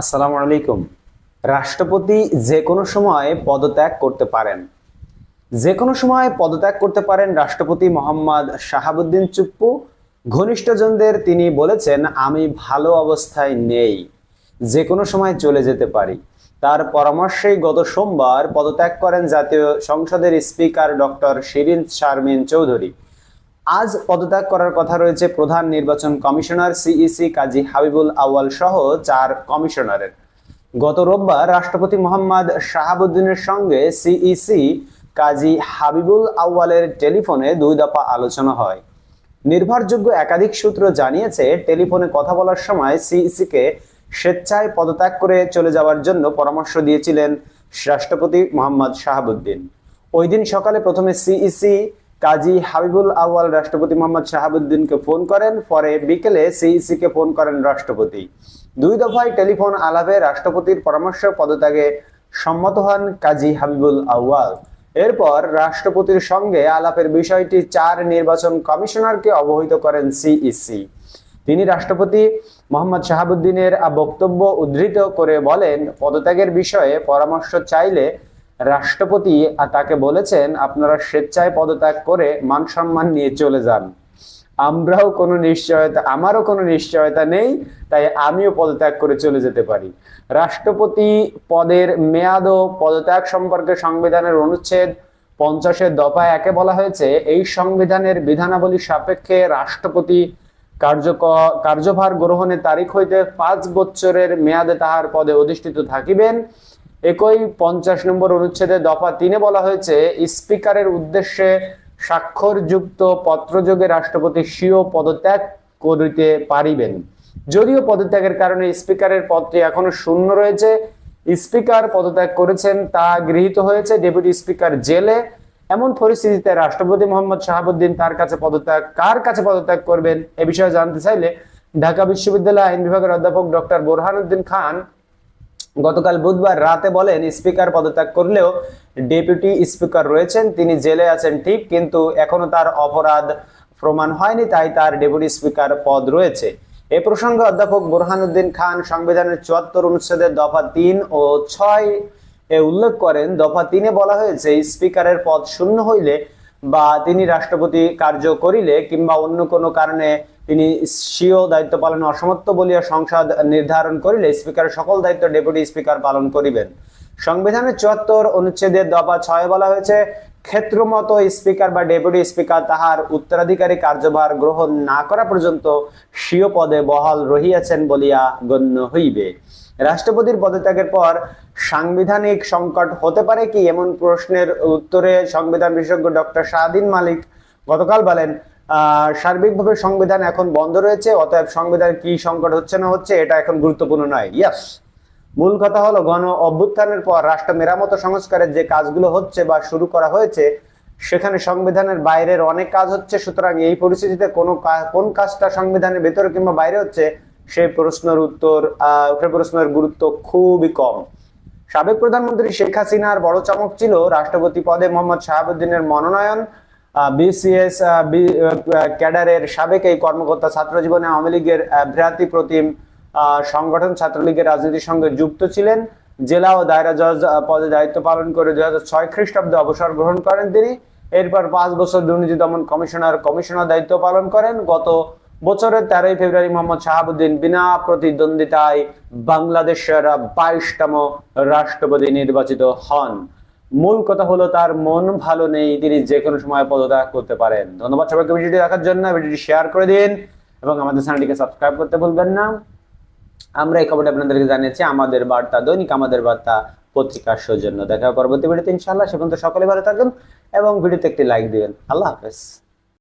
আসসালামু আলাইকুম। রাষ্ট্রপতি যে কোনো সময় পদত্যাগ করতে পারেন। যে কোনো সময় পদত্যাগ করতে পারেন রাষ্ট্রপতি মোহাম্মদ শাহাবুদ্দিন চুপ্পু। ঘনিষ্ঠজনদের তিনি বলেছেন, আমি ভালো অবস্থায় নেই। যে কোনো সময় চলে যেতে পারি। তার পরামর্শেই গত সোমবার পদত্যাগ করেন জাতীয় সংসদের স্পিকার ডক্টর শিরিন শারমিন চৌধুরী। আজ পদত্যাগ করার কথা রয়েছে প্রধান নির্বাচন কমিশনার সিইসি কাজী হাবিবুল আউয়াল সহ চার কমিশনারের। গত রোববার রাষ্ট্রপতি মোহাম্মদ শাহাবুদ্দিনের সঙ্গে সিইসি কাজী হাবিবুল আউয়ালের টেলিফোনে দুই দফা আলোচনা হয়। নির্ভরযোগ্য একাধিক সূত্র জানিয়েছে, টেলিফোনে কথা বলার সময় সিইসিকে স্বেচ্ছায় পদত্যাগ করে চলে যাওয়ার জন্য পরামর্শ দিয়েছিলেন রাষ্ট্রপতি মোহাম্মদ শাহাবুদ্দিন। ওই দিন সকালে প্রথমে সিইসি কাজী হাবিবুল আউয়াল রাষ্ট্রপতি মোহাম্মদ শাহাবুদ্দিনকে ফোন করেন। পরে বিকেলে সিইসি কে ফোন করেন রাষ্ট্রপতি। দুই দফায় টেলিফোন আলাপে রাষ্ট্রপতির পরামর্শ পদত্যাগে সম্মত হন কাজী হাবিবুল আউয়াল। এরপর রাষ্ট্রপতির সঙ্গে আলাপের বিষয়টি চার নির্বাচন কমিশনারকে অবহিত করেন সিইসি। তিনি রাষ্ট্রপতি মোহাম্মদ শাহাবুদ্দিনের বক্তব্য উদ্ধৃত করে বলেন, পদত্যাগের বিষয়ে পরামর্শ চাইলে রাষ্ট্রপতি তাকে বলেছেন, আপনারা স্বেচ্ছায় পদত্যাগ করে মান সম্মান নিয়ে চলে যান। আমরাও কোনো নিশ্চয়তা, আমারও কোনো নিশ্চয়তা নেই, তাই আমিও পদত্যাগ করে চলে যেতে পারি। রাষ্ট্রপতি পদের মেয়াদ ও পদত্যাগ সম্পর্কে সংবিধানের অনুচ্ছেদ পঞ্চাশের দফায় একে বলা হয়েছে, এই সংবিধানের বিধানাবলী সাপেক্ষে রাষ্ট্রপতি কার্যক কার্যভার গ্রহণের তারিখ হইতে পাঁচ বছরের মেয়াদে তাহার পদে অধিষ্ঠিত থাকিবেন। একই পঞ্চাশ নম্বর অনুচ্ছেদে দফা তিনে বলা হয়েছে, স্পিকারের উদ্দেশ্যে স্বাক্ষরযুক্ত পত্রযোগে রাষ্ট্রপতি স্বীয় পদত্যাগ করিতে পারিবেন। যদিও পদত্যাগের কারণে স্পিকারের পদটি এখনও শূন্য রয়েছে, স্পিকার পদত্যাগ করেছেন তা গৃহীত হয়েছে ডেপুটি স্পিকার জেলে। এমন পরিস্থিতিতে রাষ্ট্রপতি মোহাম্মদ শাহাবুদ্দিন তার কাছে পদত্যাগ, কার কাছে পদত্যাগ করবেন এ বিষয়ে জানতে চাইলে ঢাকা বিশ্ববিদ্যালয় আইন বিভাগের অধ্যাপক ডক্টর বোরহানুদ্দিন খান গতকাল বুধবার রাতে বলেন, স্পিকার পদত্যাগ করলেও ডেপুটি স্পিকার রয়েছেন, তিনি জেলে আছেন ঠিক, কিন্তু এখনও তার অপরাধ প্রমাণ হয়নি, তাই তার ডেপুটি স্পিকার পদ রয়েছে। এ প্রসঙ্গে অধ্যাপক বোরহানুদ্দিন খান সংবিধানের চুয়াত্তর অনুচ্ছেদের দফা তিন ও ছয় এ উল্লেখ করেন, দফা তিনে বলা হয়েছে, স্পিকারের পদ শূন্য হইলে বা তিনি রাষ্ট্রপতি কার্য করিলে কিংবা অন্য কোনো কারণে তিনি স্বীয় দায়িত্ব পালনে অসমর্থ বলিয়া সংসদ নির্ধারণ করিলে স্পিকারের সকল দায়িত্ব ডেপুটি স্পিকার পালন করিবেন। সংবিধানের চুয়াত্তর অনুচ্ছেদের দফা ছয় বলা হয়েছে, ক্ষেত্রমত স্পিকার বা ডেপুটি স্পিকার তাহার উত্তরাধিকারী কার্যভার গ্রহণ না করা পর্যন্ত স্বীয় পদে বহাল রহিয়াছেন বলিয়া গণ্য হইবে। রাষ্ট্রপতির পদত্যাগের পর সাংবিধানিক সংকট হতে পারে কি এমন প্রশ্নের উত্তরে সংবিধান বিশেষজ্ঞ ডক্টর শাহদিন মালিক গতকাল বলেন সার্বিকভাবে সংবিধান এখন বন্ধ রয়েছে, অতএব সংবিধান কি সংকট হচ্ছে না হচ্ছে এটা এখন গুরুত্বপূর্ণ নয়। ইয়াস মূল কথা হলো গণ অভ্যুত্থানের পর রাষ্ট্র মেরামত সংস্কারের যে কাজগুলো হচ্ছে বা শুরু করা হয়েছে, সেখানে সংবিধানের বাইরের অনেক কাজ হচ্ছে, সুতরাং এই পরিস্থিতিতে কোনো কোন কাজটা সংবিধানের ভেতরে কিংবা বাইরে হচ্ছে সেই প্রশ্নের উত্তর, আহ প্রশ্নের গুরুত্ব খুবই কম। সাবেক প্রধানমন্ত্রী শেখ হাসিনার বড় চমক ছিল রাষ্ট্রপতি পদে মোহাম্মদ শাহাবুদ্দিনের মনোনয়ন বিসিএস ক্যাডারের সাবেক এই কর্মকর্তা ছাত্র জীবনে আওয়ামী লীগের ভ্রাতৃ প্রতিম সংগঠন ছাত্রলীগের রাজনীতির সঙ্গে যুক্ত ছিলেন। জেলা ও দায়রা জজ পদে দায়িত্ব পালন করে দুই হাজার ছয় খ্রিস্টাব্দে অবসর গ্রহণ করেন তিনি। এরপর পাঁচ বছর দুর্নীতি দমন কমিশনার কমিশনার দায়িত্ব পালন করেন। গত বছরের তেরোই ফেব্রুয়ারি মোহাম্মদ শাহাবুদ্দিন বিনা প্রতিদ্বন্দ্বিতায় বাংলাদেশের বাইশতম রাষ্ট্রপতি নির্বাচিত হন। মূল কথা হলো তার মন ভালো নেই, তিনি যে কোনো সময় পদত্যাগ করতে পারেন। ধন্যবাদ সবাইকে ভিডিওটি দেখার জন্য। ভিডিওটি শেয়ার করে দিন এবং আমাদের চ্যানেলটিকে সাবস্ক্রাইব করতে ভুলবেন না। আমরা এই খবরটা আপনাদেরকে জানিয়েছি, আমাদের বার্তা, দৈনিক আমাদের বার্তা পত্রিকার সৌজন্য। দেখা পরবর্তী ভিডিওতে ইনশাআল্লাহ। সে পর্যন্ত সকলে ভালো থাকবেন এবং ভিডিওতে একটি লাইক দিবেন। আল্লাহ হাফেজ।